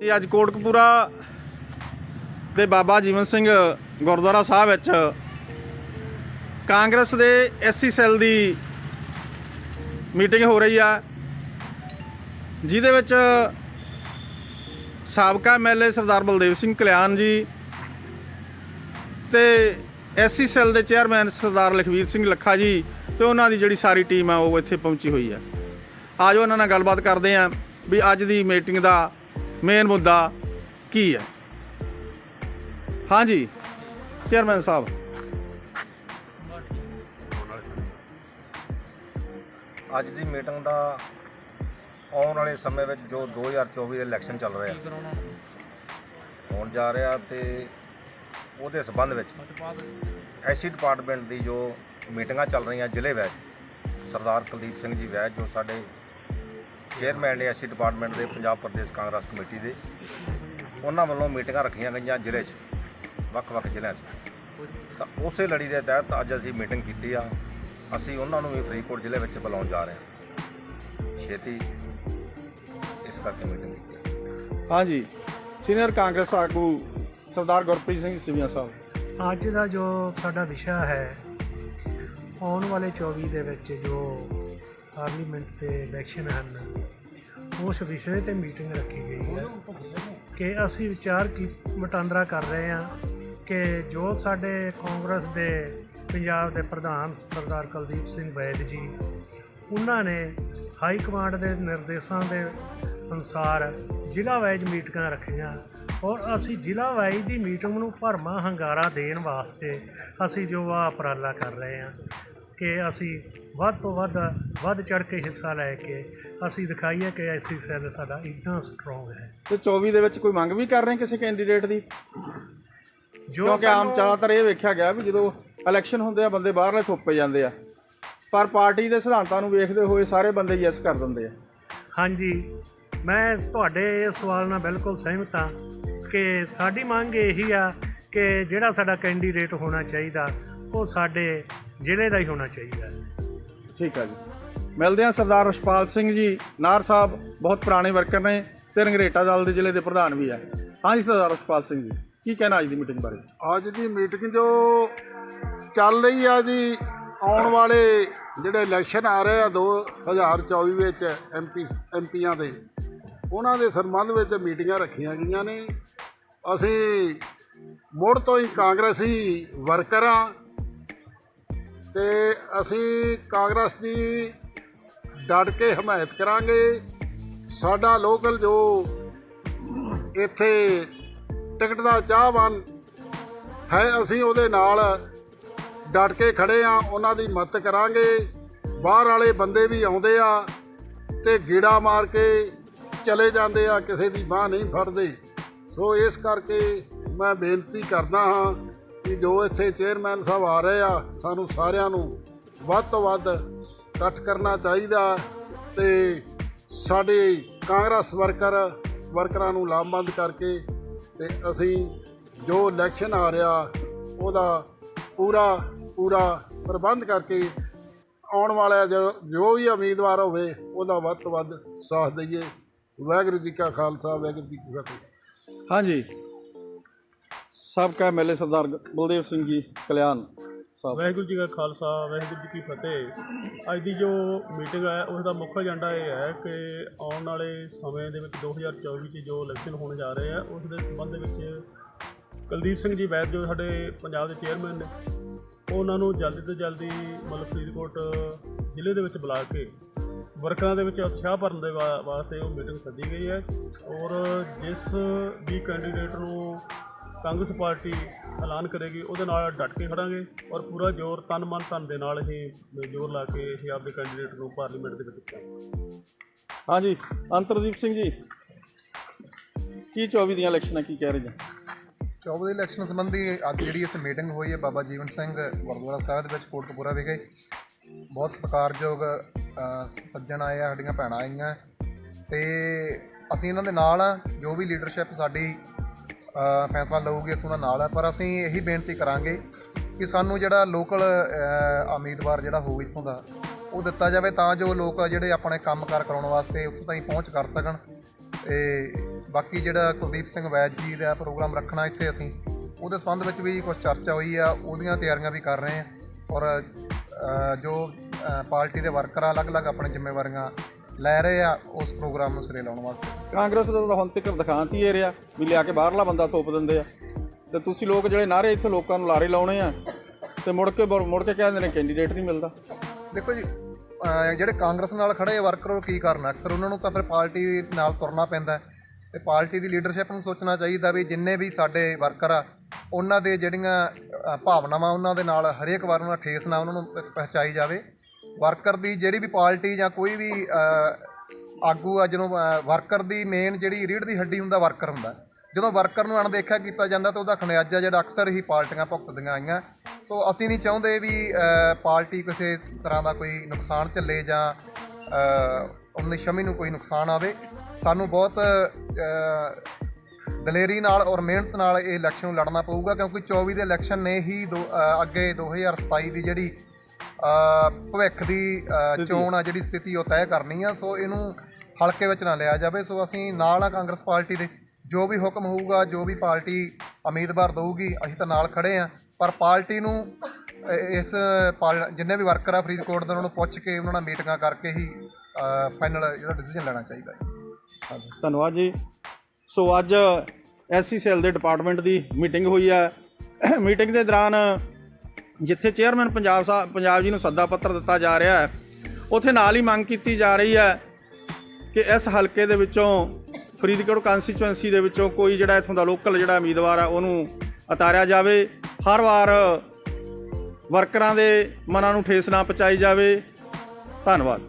ਜੀ ਅੱਜ ਕੋਟਕਪੂਰਾ ਦੇ ਬਾਬਾ ਜੀਵਨ ਸਿੰਘ ਗੁਰਦੁਆਰਾ ਸਾਹਿਬ ਵਿੱਚ ਕਾਂਗਰਸ ਦੇ ਐਸਸੀ ਸੈੱਲ ਦੀ ਮੀਟਿੰਗ ਹੋ ਰਹੀ ਆ, ਜਿਹਦੇ ਵਿੱਚ ਸਾਬਕਾ ਐਮਐਲਏ ਸਰਦਾਰ ਬਲਦੇਵ ਸਿੰਘ ਕਲਿਆਣ ਜੀ ਤੇ ਐਸਸੀ ਸੈੱਲ ਦੇ ਚੇਅਰਮੈਨ ਸਰਦਾਰ ਲਖਵੀਰ ਸਿੰਘ ਲੱਖਾ ਜੀ ਤੇ ਉਹਨਾਂ ਦੀ ਜਿਹੜੀ ਸਾਰੀ ਟੀਮ ਆ, ਉਹ ਇੱਥੇ ਪਹੁੰਚੀ ਹੋਈ ਆ। ਆਜੋ ਉਹਨਾਂ ਨਾਲ ਗੱਲਬਾਤ ਕਰਦੇ ਆਂ ਵੀ ਅੱਜ ਦੀ ਮੀਟਿੰਗ ਦਾ ਮੇਨ ਮੁੱਦਾ ਕੀ ਹੈ? ਹਾਂਜੀ, ਚੇਅਰਮੈਨ ਸਾਹਿਬ। ਅੱਜ ਦੀ ਮੀਟਿੰਗ ਦਾ ਆਉਣ ਵਾਲੇ ਸਮੇਂ ਵਿੱਚ ਜੋ 2024 ਦੇ ਇਲੈਕਸ਼ਨ ਚੱਲ ਰਿਹਾ ਹੋਣ ਜਾ ਰਿਹਾ ਤੇ ਉਹਦੇ ਸਬੰਧ ਵਿੱਚ ਐਸੀ ਡਿਪਾਰਟਮੈਂਟ ਦੀ ਜੋ ਮੀਟਿੰਗਾਂ ਚੱਲ ਰਹੀਆਂ ਜ਼ਿਲ੍ਹੇ ਵਿੱਚ, ਸਰਦਾਰ ਕੁਲਦੀਪ ਸਿੰਘ ਜੀ ਵੈਦ ਜੋ ਸਾਡੇ ਚੇਅਰਮੈਨ ਨੇ ਐਸੀ ਡਿਪਾਰਟਮੈਂਟ ਦੇ ਪੰਜਾਬ ਪ੍ਰਦੇਸ਼ ਕਾਂਗਰਸ ਕਮੇਟੀ ਦੇ ਉਹਨਾਂ ਵੱਲੋਂ ਮੀਟਿੰਗਾਂ ਰੱਖੀਆਂ ਗਈਆਂ ਜ਼ਿਲ੍ਹੇ 'ਚ ਵੱਖ-ਵੱਖ ਜ਼ਿਲ੍ਹਿਆਂ 'ਚ। ਤਾਂ ਉਸੇ ਲੜੀ ਦੇ ਤਹਿਤ ਅੱਜ ਅਸੀਂ ਮੀਟਿੰਗ ਕੀਤੀ ਆ। ਅਸੀਂ ਉਹਨਾਂ ਨੂੰ ਵੀ ਫਰੀਦਕੋਟ ਜ਼ਿਲ੍ਹੇ ਵਿੱਚ ਬੁਲਾਉਣ ਜਾ ਰਹੇ ਹਾਂ। ਛੇਤੀ ਇਸ ਕਰਕੇ ਮੀਟਿੰਗ ਕੀਤੀ ਹਾਂਜੀ ਸੀਨੀਅਰ ਕਾਂਗਰਸ ਆਗੂ ਸਰਦਾਰ ਗੁਰਪ੍ਰੀਤ ਸਿੰਘ ਸਿਵੀਆਂ ਸਾਹਿਬ। ਅੱਜ ਦਾ ਜੋ ਸਾਡਾ ਵਿਸ਼ਾ ਹੈ ਆਉਣ ਵਾਲੇ 24 ਦੇ ਵਿੱਚ ਜੋ ਪਾਰਲੀਮੈਂਟ ਦੇ ਇਲੈਕਸ਼ਨ ਹਨ। ਉਸ ਵਿਸ਼ੇ ਤੇ ਮੀਟਿੰਗ ਰੱਖੀ ਗਈ ਹੈ ਕਿ ਅਸੀਂ ਵਿਚਾਰ ਕੀ ਵਟਾਂਦਰਾ ਕਰ ਰਹੇ ਹਾਂ ਕਿ ਜੋ ਸਾਡੇ ਕਾਂਗਰਸ ਦੇ, ਪੰਜਾਬ ਦੇ ਪ੍ਰਧਾਨ ਸਰਦਾਰ ਕੁਲਦੀਪ ਸਿੰਘ ਵੈਦ ਜੀ, ਉਹਨਾਂ ਨੇ ਹਾਈ ਕਮਾਂਡ ਦੇ ਨਿਰਦੇਸ਼ਾਂ ਦੇ ਅਨੁਸਾਰ ਜ਼ਿਲ੍ਹਾ ਵਾਈਜ਼ ਮੀਟਿੰਗਾਂ ਰੱਖੀਆਂ ਔਰ ਅਸੀਂ ਜ਼ਿਲ੍ਹਾ ਵਾਈਜ਼ ਦੀ ਮੀਟਿੰਗ ਨੂੰ ਭਰਮਾ ਹੰਗਾਰਾ ਦੇਣ ਵਾਸਤੇ ਅਸੀਂ ਜੋ ਆ ਉਪਰਾਲਾ ਕਰ ਰਹੇ ਹਾਂ। ਕਿ ਅਸੀਂ ਵੱਧ ਤੋਂ ਵੱਧ ਵੱਧ ਚੜ ਕੇ ਹਿੱਸਾ ਲੈ ਕੇ ਅਸੀਂ ਦਿਖਾਈਏ ਕਿ ਐਸੀ ਸੈੱਲ ਸਾਡਾ ਇੰਨਾ ਸਟਰੋਂਗ ਹੈ। ਤੇ 24 ਦੇ ਵਿੱਚ ਕੋਈ ਮੰਗ ਵੀ ਕਰ ਰਹੇ ਕਿਸੇ ਕੈਂਡੀਡੇਟ ਦੀ? ਜੋ ਕਿਉਂਕਿ ਆਮ ਜ਼ਿਆਦਾਤਰ ਇਹ ਵੇਖਿਆ ਗਿਆ ਵੀ ਜਦੋਂ ਇਲੈਕਸ਼ਨ ਹੁੰਦੇ ਆ ਬੰਦੇ ਬਾਹਰਲੇ ਥੋਪੇ ਜਾਂਦੇ ਆ। ਪਰ ਪਾਰਟੀ ਦੇ ਸਿਧਾਂਤਾਂ ਨੂੰ ਵੇਖਦੇ ਹੋਏ ਸਾਰੇ ਬੰਦੇ ਯੈਸ ਕਰ ਦਿੰਦੇ ਆ। ਹਾਂਜੀ ਮੈਂ ਤੁਹਾਡੇ ਇਸ ਸਵਾਲ ਨਾਲ ਬਿਲਕੁਲ ਸਹਿਮਤ ਹਾਂ ਕਿ ਸਾਡੀ ਮੰਗ ਇਹੀ ਆ ਕਿ ਜਿਹੜਾ ਸਾਡਾ ਕੈਂਡੀਡੇਟ ਹੋਣਾ ਚਾਹੀਦਾ ਉਹ ਸਾਡੇ ਜ਼ਿਲ੍ਹੇ ਦਾ ਹੀ ਹੋਣਾ ਚਾਹੀਦਾ ਹੈ। ਠੀਕ ਆ ਜੀ। ਮਿਲਦੇ ਆ ਸਰਦਾਰ ਰਸ਼ਪਾਲ ਸਿੰਘ ਜੀ ਨਾਰ ਸਾਹਿਬ ਬਹੁਤ ਪੁਰਾਣੇ ਵਰਕਰ ਨੇ ਤੇ ਰੰਗਰੇਟਾ ਦਲ ਦੇ ਜ਼ਿਲ੍ਹੇ ਦੇ ਪ੍ਰਧਾਨ ਵੀ ਆ। ਹਾਂਜੀ ਸਰਦਾਰ ਰਸ਼ਪਾਲ ਸਿੰਘ ਜੀ ਕੀ ਕਹਿਣਾ ਅੱਜ ਦੀ ਮੀਟਿੰਗ ਬਾਰੇ? ਅੱਜ ਦੀ ਮੀਟਿੰਗ ਜੋ ਚੱਲ ਰਹੀ ਆ ਜੀ ਆਉਣ ਵਾਲੇ ਜਿਹੜੇ ਇਲੈਕਸ਼ਨ ਆ ਰਹੇ ਆ 2024 ਵਿੱਚ ਐਮਪੀ ਐਮਪੀਆਂ ਦੇ ਉਹਨਾਂ ਦੇ ਸੰਬੰਧ ਵਿੱਚ ਮੀਟਿੰਗਾਂ ਰੱਖੀਆਂ ਗਈਆਂ ਨੇ। ਅਸੀਂ ਮੁੜ ਤੋਂ ਹੀ ਕਾਂਗਰਸੀ ਵਰਕਰ ਤੇ ਅਸੀਂ ਕਾਂਗਰਸ ਦੀ ਡਟ ਕੇ ਹਮਾਇਤ ਕਰਾਂਗੇ। ਸਾਡਾ ਲੋਕਲ ਜੋ ਇੱਥੇ ਟਿਕਟ ਦਾ ਚਾਹਵਾਨ ਹੈ, ਅਸੀਂ ਉਹਦੇ ਨਾਲ ਡਟ ਕੇ ਖੜੇ ਆ, ਉਹਨਾਂ ਦੀ ਮਦਦ ਕਰਾਂਗੇ। ਬਾਹਰ ਵਾਲੇ ਬੰਦੇ ਵੀ ਆਉਂਦੇ ਆ ਤੇ ਗੀੜਾ ਮਾਰ ਕੇ ਚਲੇ ਜਾਂਦੇ ਆ, ਕਿਸੇ ਦੀ ਬਾਹ ਨਹੀਂ ਫੜਦੇ। ਸੋ ਇਸ ਕਰਕੇ ਮੈਂ ਬੇਨਤੀ ਕਰਦਾ ਹਾਂ ਕਿ ਜੋ ਇੱਥੇ ਚੇਅਰਮੈਨ ਸਾਹਿਬ ਆ ਰਹੇ ਆ, ਸਾਨੂੰ ਸਾਰਿਆਂ ਨੂੰ ਵੱਧ ਤੋਂ ਵੱਧ ਇਕੱਠ ਕਰਨਾ ਚਾਹੀਦਾ ਤੇ ਸਾਡੇ ਕਾਂਗਰਸ ਵਰਕਰ, ਵਰਕਰਾਂ ਨੂੰ ਲਾਮਬੰਦ ਕਰਕੇ ਤੇ ਅਸੀਂ ਜੋ ਇਲੈਕਸ਼ਨ ਆ ਰਿਹਾ, ਉਹਦਾ ਪੂਰਾ ਪੂਰਾ ਪ੍ਰਬੰਧ ਕਰਕੇ ਆਉਣ ਵਾਲਾ ਜੋ ਜੋ ਵੀ ਉਮੀਦਵਾਰ ਹੋਵੇ, ਉਹਦਾ ਵੱਧ ਤੋਂ ਵੱਧ ਸਾਥ ਦਈਏ। ਵਾਹਿਗੁਰੂ ਜੀ ਕਾ ਖਾਲਸਾ, ਵਾਹਿਗੁਰੂ ਜੀ ਕੀ ਫਤਿਹ। ਹਾਂਜੀ। ਸਾਬਕਾ ਐਮਐਲਏ ਸਰਦਾਰ ਬਲਦੇਵ ਸਿੰਘ ਜੀ, ਕਲਿਆਣ ਸਾਹਿਬ। ਵਾਹਿਗੁਰੂ ਜੀ ਕਾ ਖਾਲਸਾ, ਵਾਹਿਗੁਰੂ ਜੀ ਕੀ ਫਤਿਹ। ਅੱਜ ਦੀ ਜੋ ਮੀਟਿੰਗ ਹੈ, ਉਸ ਦਾ ਮੁੱਖ ਏਜੰਡਾ ਇਹ ਹੈ ਕਿ ਆਉਣ ਵਾਲੇ ਸਮੇਂ ਦੇ ਵਿੱਚ 2024 ਚ ਜੋ ਇਲੈਕਸ਼ਨ ਹੋਣ ਜਾ ਰਹੇ ਆ, ਉਸ ਦੇ ਸੰਬੰਧ ਵਿੱਚ ਕੁਲਦੀਪ ਸਿੰਘ ਜੀ ਵੈਦ ਜੋ ਸਾਡੇ ਪੰਜਾਬ ਦੇ ਚੇਅਰਮੈਨ ਨੇ, ਉਹਨਾਂ ਨੂੰ ਜਲਦੀ ਤੋਂ ਜਲਦੀ ਮਤਲਬ ਫਰੀਦਕੋਟ ਜ਼ਿਲ੍ਹੇ ਦੇ ਵਿੱਚ ਬੁਲਾ ਕੇ ਵਰਕਰਾਂ ਦੇ ਵਿੱਚ ਉਤਸ਼ਾਹ ਭਰਨ ਦੇ ਵਾ- ਵਾਸਤੇ ਉਹ ਮੀਟਿੰਗ ਸੱਦੀ ਗਈ ਹੈ। ਔਰ ਜਿਸ ਵੀ ਕੈਂਡੀਡੇਟ ਨੂੰ ਕਾਂਗਰਸ ਪਾਰਟੀ ਐਲਾਨ ਕਰੇਗੀ ਉਹਦੇ ਨਾਲ ਡਟ ਕੇ ਖੜਾਂਗੇ ਔਰ ਪੂਰਾ ਜ਼ੋਰ ਤਨ ਮਨ ਧਨ ਦੇ ਨਾਲ ਹੀ ਜ਼ੋਰ ਲਾ ਕੇ ਅਸੀਂ ਆਪਦੇ ਕੈਂਡੀਡੇਟ ਨੂੰ ਪਾਰਲੀਮੈਂਟ ਦੇ ਵਿੱਚ ਪਾਵਾਂਗੇ। ਹਾਂਜੀ ਅੰਤਰਦੀਪ ਸਿੰਘ ਜੀ ਕੀ 24 ਦੀਆਂ ਇਲੈਕਸ਼ਨਾਂ ਕੀ ਕਹਿ ਰਹੇ ਜੀ? ਚੌਬ ਦੇ ਇਲੈਕਸ਼ਨ ਸੰਬੰਧੀ ਅੱਜ ਜਿਹੜੀ ਇੱਥੇ ਮੀਟਿੰਗ ਹੋਈ ਹੈ ਬਾਬਾ ਜੀਵਨ ਸਿੰਘ ਗੁਰਦੁਆਰਾ ਸਾਹਿਬ ਦੇ ਵਿੱਚ ਕੋਟਕਪੂਰਾ ਵਿਖੇ। ਬਹੁਤ ਸਤਿਕਾਰਯੋਗ ਸੱਜਣ ਆਏ ਆ ਸਾਡੀਆਂ ਭੈਣਾਂ ਆਈਆਂ। ਤੇ ਅਸੀਂ ਇਹਨਾਂ ਦੇ ਨਾਲ ਆ ਜੋ ਵੀ ਲੀਡਰਸ਼ਿਪ ਸਾਡੀ ਫੈਸਲਾ ਲਊਗੀ, ਅਸੀਂ ਉਹਨਾਂ ਨਾਲ ਹੈ ਪਰ ਅਸੀਂ ਇਹੀ ਬੇਨਤੀ ਕਰਾਂਗੇ ਕਿ ਸਾਨੂੰ ਜਿਹੜਾ ਲੋਕਲ ਉਮੀਦਵਾਰ ਜਿਹੜਾ ਹੋਊ ਇੱਥੋਂ ਦਾ, ਉਹ ਦਿੱਤਾ ਜਾਵੇ ਤਾਂ ਜੋ ਲੋਕ ਜਿਹੜੇ ਆਪਣੇ ਕੰਮਕਾਰ ਕਰਾਉਣ ਵਾਸਤੇ ਉੱਥੋਂ ਤਾਈਂ ਪਹੁੰਚ ਕਰ ਸਕਣ। ਤੇ ਬਾਕੀ ਜਿਹੜਾ ਕੁਲਦੀਪ ਸਿੰਘ ਵੈਦ ਜੀ ਦਾ ਪ੍ਰੋਗਰਾਮ ਰੱਖਣਾ ਇੱਥੇ ਅਸੀਂ, ਉਹਦੇ ਸੰਬੰਧ ਵਿੱਚ ਵੀ ਕੁਝ ਚਰਚਾ ਹੋਈ ਆ, ਉਹਦੀਆਂ ਤਿਆਰੀਆਂ ਵੀ ਕਰ ਰਹੇ ਆ। ਔਰ ਜੋ ਪਾਰਟੀ ਦੇ ਵਰਕਰ ਆ, ਅਲੱਗ-ਅਲੱਗ ਆਪਣੇ ਜ਼ਿੰਮੇਵਾਰੀਆਂ ਲੈ ਰਹੇ ਆ ਉਸ ਪ੍ਰੋਗਰਾਮ ਨੂੰ ਸਿਰੇ ਲਾਉਣ ਵਾਸਤੇ। ਕਾਂਗਰਸ ਦਾ ਤਾਂ ਹੁਣ ਤੱਕ ਦਿਖਾਂਤ ਇਹ ਰਿਹਾ ਵੀ ਲਿਆ ਕੇ ਬਾਹਰਲਾ ਬੰਦਾ ਥੋਪ ਦਿੰਦੇ ਆ। ਤੇ ਤੁਸੀਂ ਲੋਕ ਜਿਹੜੇ ਨਾਰੇ ਇੱਥੇ ਲੋਕਾਂ ਨੂੰ ਲਾਰੇ ਲਾਉਣੇ ਆ ਤੇ ਮੁੜ ਕੇ ਮੁੜ ਕੇ ਕਹਿੰਦੇ ਨੇ ਕੈਂਡੀਡੇਟ ਨਹੀਂ ਮਿਲਦਾ। ਦੇਖੋ ਜੀ ਅਹ ਜਿਹੜੇ ਕਾਂਗਰਸ ਨਾਲ ਖੜੇ ਵਰਕਰ ਉਹ ਕੀ ਕਰਨ ਅਕਸਰ ਉਹਨਾਂ ਨੂੰ ਤਾਂ ਫਿਰ ਪਾਰਟੀ ਨਾਲ ਤੁਰਨਾ ਪੈਂਦਾ ਹੈ। ਤੇ ਪਾਰਟੀ ਦੀ ਲੀਡਰਸ਼ਿਪ ਨੂੰ ਸੋਚਣਾ ਚਾਹੀਦਾ ਵੀ ਜਿੰਨੇ ਵੀ ਸਾਡੇ ਵਰਕਰ ਆ ਉਹਨਾਂ ਦੇ ਜਿਹੜੀਆਂ ਭਾਵਨਾਵਾਂ ਉਹਨਾਂ ਦੇ ਨਾਲ ਹਰੇਕ ਵਾਰ ਉਹਨਾਂ ਠੇਸ ਨਾਲ ਉਹਨਾਂ ਨੂੰ ਪਹੁੰਚਾਈ ਜਾਵੇ। ਵਰਕਰ ਦੀ ਜਿਹੜੀ ਵੀ ਪਾਰਟੀ ਜਾਂ ਕੋਈ ਵੀ ਆਗੂ ਆ ਜਦੋਂ ਵਰਕਰ ਦੀ ਮੇਨ ਜਿਹੜੀ ਰੀੜ ਦੀ ਹੱਡੀ ਹੁੰਦਾ ਵਰਕਰ ਹੁੰਦਾ। ਜਦੋਂ ਵਰਕਰ ਨੂੰ ਅਣਦੇਖਾ ਕੀਤਾ ਜਾਂਦਾ ਤਾਂ ਉਹਦਾ ਖਨਿਆਜ਼ਾ ਜਿਹੜਾ ਅਕਸਰ ਹੀ ਪਾਰਟੀਆਂ ਭੁਗਤਦੀਆਂ ਆਈਆਂ। ਸੋ ਅਸੀਂ ਨਹੀਂ ਚਾਹੁੰਦੇ ਵੀ ਪਾਰਟੀ ਕਿਸੇ ਤਰ੍ਹਾਂ ਦਾ ਕੋਈ ਨੁਕਸਾਨ ਝੱਲੇ ਜਾਂ ਅਹ, ਉਹਦੀ ਸ਼ਮੀ ਨੂੰ ਕੋਈ ਨੁਕਸਾਨ ਆਵੇ। ਸਾਨੂੰ ਬਹੁਤ ਦਲੇਰੀ ਨਾਲ ਔਰ ਮਿਹਨਤ ਨਾਲ ਇਹ ਇਲੈਕਸ਼ਨ ਨੂੰ ਲੜਨਾ ਪਊਗਾ ਕਿਉਂਕਿ 24 ਦੇ ਇਲੈਕਸ਼ਨ ਨੇ ਹੀ ਦੋ- ਅਹ, ਅੱਗੇ 2027 ਦੀ ਜਿਹੜੀ ਭਵਿੱਖ ਦੀ ਚੋਣ ਆ ਜਿਹੜੀ ਸਥਿਤੀ ਉਹ ਤੈਅ ਕਰਨੀ ਆ ਸੋ ਇਹਨੂੰ ਹਲਕੇ ਵਿੱਚ ਨਾ ਲਿਆ ਜਾਵੇ। ਸੋ ਅਸੀਂ ਨਾਲ ਆ ਕਾਂਗਰਸ ਪਾਰਟੀ ਦੇ। ਜੋ ਵੀ ਹੁਕਮ ਹੋਊਗਾ ਜੋ ਵੀ ਪਾਰਟੀ ਉਮੀਦਵਾਰ ਦਊਗੀ ਅਸੀਂ ਤਾਂ ਨਾਲ ਖੜੇ ਆ। ਪਰ ਪਾਰਟੀ ਨੂੰ ਇਸ ਪਾਲ- ਜਿੰਨੇ ਵੀ ਵਰਕਰ ਆ ਫਰੀਦਕੋਟ ਦੇ ਉਹਨਾਂ ਨੂੰ ਪੁੱਛ ਕੇ ਉਹਨਾਂ ਨਾਲ ਮੀਟਿੰਗਾਂ ਕਰਕੇ ਹੀ ਫਾਈਨਲ ਜਿਹੜਾ ਡਿਸੀਜਨ ਲੈਣਾ ਚਾਹੀਦਾ ਹੈ। ਧੰਨਵਾਦ ਜੀ। ਸੋ ਅੱਜ ਐਸਸੀ ਸੈੱਲ ਦੇ ਡਿਪਾਰਟਮੈਂਟ ਦੀ ਮੀਟਿੰਗ ਹੋਈ ਹੈ ਮੀਟਿੰਗ ਦੇ ਦੌਰਾਨ ਜਿੱਥੇ ਚੇਅਰਮੈਨ ਪੰਜਾਬ ਸਾਹਿਬ ਪੰਜਾਬ ਜੀ ਨੂੰ ਸੱਦਾ ਪੱਤਰ ਦਿੱਤਾ ਜਾ ਰਿਹਾ ਹੈ, ਉੱਥੇ ਨਾਲ ਹੀ ਮੰਗ ਕੀਤੀ ਜਾ ਰਹੀ ਹੈ ਕਿ ਇਸ ਹਲਕੇ ਦੇ ਵਿੱਚੋਂ, ਫਰੀਦਕੋਟ ਕਨਸਟੀਚੁਐਂਸੀ ਦੇ ਵਿੱਚੋਂ ਕੋਈ ਜਿਹੜਾ ਇਥੋਂ ਦਾ ਲੋਕਲ ਜਿਹੜਾ ਉਮੀਦਵਾਰ ਆ, ਉਹਨੂੰ ਉਤਾਰਿਆ ਜਾਵੇ। ਹਰ ਵਾਰ ਵਰਕਰਾਂ ਦੇ ਮਨਾਂ ਨੂੰ ਠੇਸ ਨਾ ਪਹੁੰਚਾਈ ਜਾਵੇ। ਧੰਨਵਾਦ।